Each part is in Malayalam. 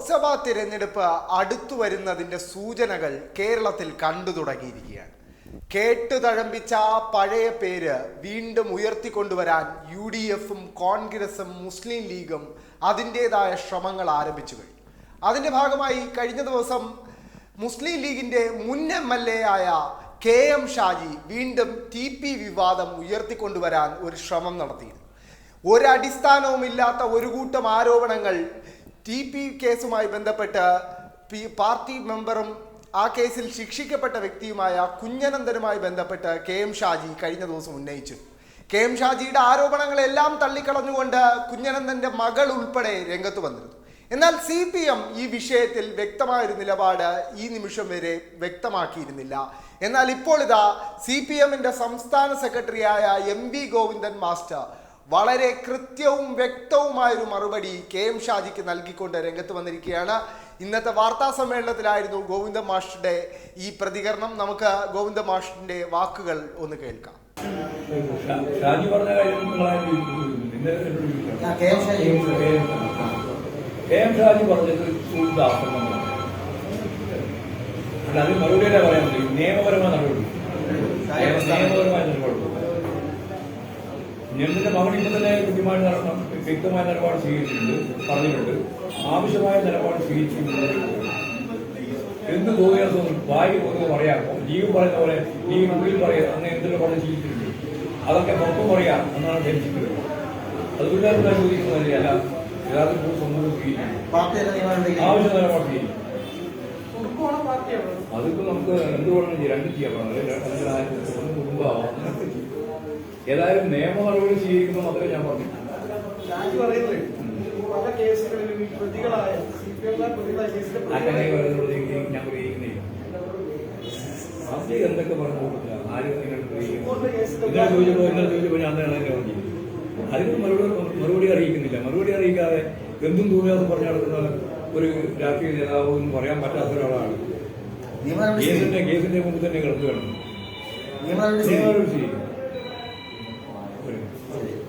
ലോക്സഭാ തിരഞ്ഞെടുപ്പ് അടുത്തു വരുന്നതിന്റെ സൂചനകൾ കേരളത്തിൽ കണ്ടു തുടങ്ങിയിരിക്കുകയാണ്. കേട്ടു തഴമ്പിച്ച ആ പഴയ പേര് വീണ്ടും ഉയർത്തിക്കൊണ്ടുവരാൻ യു ഡി എഫും കോൺഗ്രസും മുസ്ലിം ലീഗും അതിന്റെതായ ശ്രമങ്ങൾ ആരംഭിച്ചു കഴിഞ്ഞു. അതിന്റെ ഭാഗമായി കഴിഞ്ഞ ദിവസം മുസ്ലിം ലീഗിന്റെ മുൻ എം എൽ എ ആയ കെ എം ഷാജി വീണ്ടും ടി പി വിവാദം ഉയർത്തിക്കൊണ്ടുവരാൻ ഒരു ശ്രമം നടത്തിയിരുന്നു. ഒരടിസ്ഥാനവുമില്ലാത്ത ഒരു കൂട്ടം ആരോപണങ്ങൾ ടി പി കേസുമായി ബന്ധപ്പെട്ട് പി പാർട്ടി മെമ്പറും ആ കേസിൽ ശിക്ഷിക്കപ്പെട്ട വ്യക്തിയുമായ കുഞ്ഞനന്ദനുമായി ബന്ധപ്പെട്ട് കെ എം ഷാജി കഴിഞ്ഞ ദിവസം ഉന്നയിച്ചു. കെ എം ഷാജിയുടെ ആരോപണങ്ങളെല്ലാം തള്ളിക്കളഞ്ഞുകൊണ്ട് കുഞ്ഞനന്ദന്റെ മകൾ ഉൾപ്പെടെ രംഗത്ത് വന്നിരുന്നു. എന്നാൽ സി പി എം ഈ വിഷയത്തിൽ വ്യക്തമായൊരു നിലപാട് ഈ നിമിഷം വരെ വ്യക്തമാക്കിയിരുന്നില്ല. എന്നാൽ ഇപ്പോൾ ഇതാ സി പി സംസ്ഥാന സെക്രട്ടറിയായ എം വി ഗോവിന്ദൻ മാസ്റ്റർ വളരെ കൃത്യവും വ്യക്തവുമായൊരു മറുപടി കെ എം ഷാജിക്ക് നൽകിക്കൊണ്ട് രംഗത്ത് വന്നിരിക്കുകയാണ്. ഇന്നത്തെ വാർത്താ സമ്മേളനത്തിലായിരുന്നു ഗോവിന്ദ മാഷിന്റെ ഈ പ്രതികരണം. നമുക്ക് ഗോവിന്ദ മാഷിന്റെ വാക്കുകൾ ഒന്ന് കേൾക്കാം. ഷാജി പറഞ്ഞ കാര്യം കെ എം ഷാജി. പറഞ്ഞത് സുഹൃത്താശ്രമമാണ് അല്ല അത് മറുപടിയിലെ പറയാൻ പറ്റും നിയമപരമായ നടപടി. നിയമപരമായ മകൻ ഇപ്പൊ തന്നെ കൃത്യമായ വ്യക്തമായ നിലപാട് സ്വീകരിച്ചിട്ടുണ്ട് പറഞ്ഞിട്ടുണ്ട്. ആവശ്യമായ നിലപാട് സ്വീകരിച്ചിട്ടുണ്ട്. എന്ത് തോന്നിയാൽ തോന്നും. വായി തോന്നുന്നു പറയാം. ജീവൻ പറയുന്ന പോലെ ലീഗിനുള്ളിൽ പറയാം. അങ്ങനെ എന്തെങ്കിലും പറഞ്ഞ് ശീലിച്ചിട്ടുണ്ട് അതൊക്കെ പുറത്തും പറയാം എന്നാണ് ധരിച്ചിട്ടുള്ളത്. അത് ഞാൻ ചോദിക്കുന്നതല്ല അല്ല യഥാർത്ഥത്തിൽ സ്വന്തം സ്വീകരിക്കും ആവശ്യ നിലപാട് സ്വീകരിക്കും അതിപ്പോ നമുക്ക് എന്ത് വേണം ചെയ്യാം. രണ്ട് ചെയ്യാം. പറഞ്ഞത് ഒന്ന് കുടുംബമാവാം ഏതായാലും നിയമ നടപടി സ്വീകരിക്കുന്ന മാത്രമേ ഞാൻ പറഞ്ഞു. അങ്ങനെ ഞാൻ പ്രതികരിക്കുന്നില്ല. പാർട്ടി എന്തൊക്കെ പറഞ്ഞു കൊടുക്കുക ആരും നിങ്ങൾ ചോദിച്ചപ്പോൾ ചോദിച്ചപ്പോൾ ഞാൻ തന്നെ പറഞ്ഞു അതിന് മറുപടി മറുപടി അറിയിക്കുന്നില്ല. മറുപടി അറിയിക്കാതെ എന്തും തോന്നിയാന്ന് പറഞ്ഞു നടക്കുന്ന ഒരു രാഷ്ട്രീയ നേതാവ് എന്ന് പറയാൻ പറ്റാത്ത ഒരാളാണ്. കേസിന്റെ കേസിന്റെ മുമ്പ് തന്നെ കിടന്നു കിടന്നു. നിയമനടപടി സ്വീകരിക്കും. വളരെ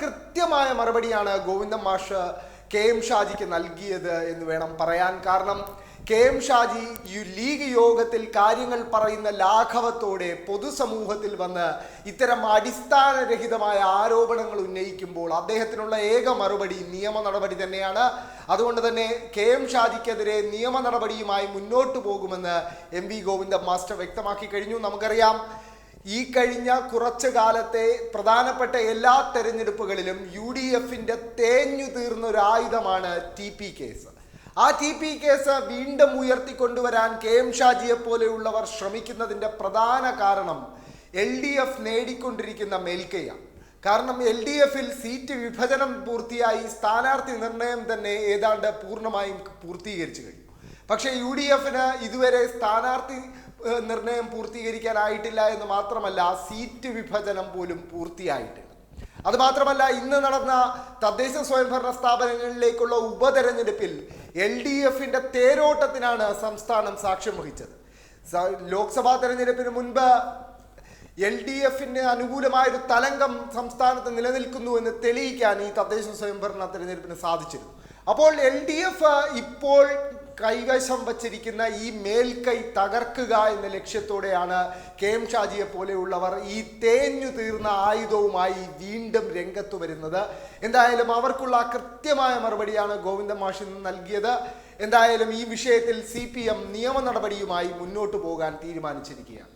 കൃത്യമായ മറുപടിയാണ് ഗോവിന്ദം മാഷ് കെ എം ഷാജിക്ക് നൽകിയത് എന്ന് വേണം പറയാൻ. കാരണം കെ എം ഷാജി ഈ ലീഗ് യോഗത്തിൽ കാര്യങ്ങൾ പറയുന്ന ലാഘവത്തോടെ പൊതുസമൂഹത്തിൽ വന്ന് ഇത്തരം അടിസ്ഥാനരഹിതമായ ആരോപണങ്ങൾ ഉന്നയിക്കുമ്പോൾ അദ്ദേഹത്തിനുള്ള ഏക മറുപടി നിയമ നടപടി തന്നെയാണ്. അതുകൊണ്ട് തന്നെ കെ എം ഷാജിക്കെതിരെ നിയമ നടപടിയുമായി മുന്നോട്ട് പോകുമെന്ന് എം വി ഗോവിന്ദ മാസ്റ്റർ വ്യക്തമാക്കി കഴിഞ്ഞു. നമുക്കറിയാം ഈ കഴിഞ്ഞ കുറച്ചു കാലത്തെ പ്രധാനപ്പെട്ട എല്ലാ തെരഞ്ഞെടുപ്പുകളിലും യു ഡി എഫിന്റെ തേഞ്ഞു തീർന്നൊരായുധമാണ് ടി പി കേസ്. ആ ടി പി കേസ് വീണ്ടും ഉയർത്തിക്കൊണ്ടുവരാൻ കെ എം ഷാജിയെ പോലെയുള്ളവർ ശ്രമിക്കുന്നതിന്റെ പ്രധാന കാരണം എൽ ഡി എഫ് നേടിക്കൊണ്ടിരിക്കുന്ന മേൽക്കയാണ്. കാരണം എൽ ഡി എഫിൽ സീറ്റ് വിഭജനം പൂർത്തിയായി സ്ഥാനാർത്ഥി നിർണയം തന്നെ ഏതാണ്ട് പൂർണമായും പൂർത്തീകരിച്ചു കഴിഞ്ഞു. പക്ഷേ യു ഡി എഫിന് ഇതുവരെ സ്ഥാനാർത്ഥി നിർണയം പൂർത്തീകരിക്കാനായിട്ടില്ല എന്ന് മാത്രമല്ല സീറ്റ് വിഭജനം പോലും പൂർത്തിയായിട്ടില്ല. അതുമാത്രമല്ല ഇന്ന് നടന്ന തദ്ദേശ സ്വയംഭരണ സ്ഥാപനങ്ങളിലേക്കുള്ള ഉപതെരഞ്ഞെടുപ്പിൽ എൽ ഡി എഫിന്റെ തേരോട്ടത്തിനാണ് സംസ്ഥാനം സാക്ഷ്യം വഹിച്ചത്. ലോക്സഭാ തെരഞ്ഞെടുപ്പിന് മുൻപ് എൽ ഡി എഫിന് അനുകൂലമായൊരു തലങ്കം സംസ്ഥാനത്ത് നിലനിൽക്കുന്നു എന്ന് തെളിയിക്കാൻ ഈ തദ്ദേശ സ്വയംഭരണ തെരഞ്ഞെടുപ്പിന് സാധിച്ചിരുന്നു. അപ്പോൾ എൽ ഡി എഫ് ഇപ്പോൾ കൈവശം വച്ചിരിക്കുന്ന ഈ മേൽക്കൈ തകർക്കുക എന്ന ലക്ഷ്യത്തോടെയാണ് കെ എം ഷാജിയെ പോലെയുള്ളവർ ഈ തേഞ്ഞു തീർന്ന ആയുധവുമായി വീണ്ടും രംഗത്ത് വരുന്നത്. എന്തായാലും അവർക്കുള്ള കൃത്യമായ മറുപടിയാണ് ഗോവിന്ദ നിന്ന് നൽകിയത്. എന്തായാലും ഈ വിഷയത്തിൽ സി പി എം നിയമ നടപടിയുമായി മുന്നോട്ട് പോകാൻ തീരുമാനിച്ചിരിക്കുകയാണ്.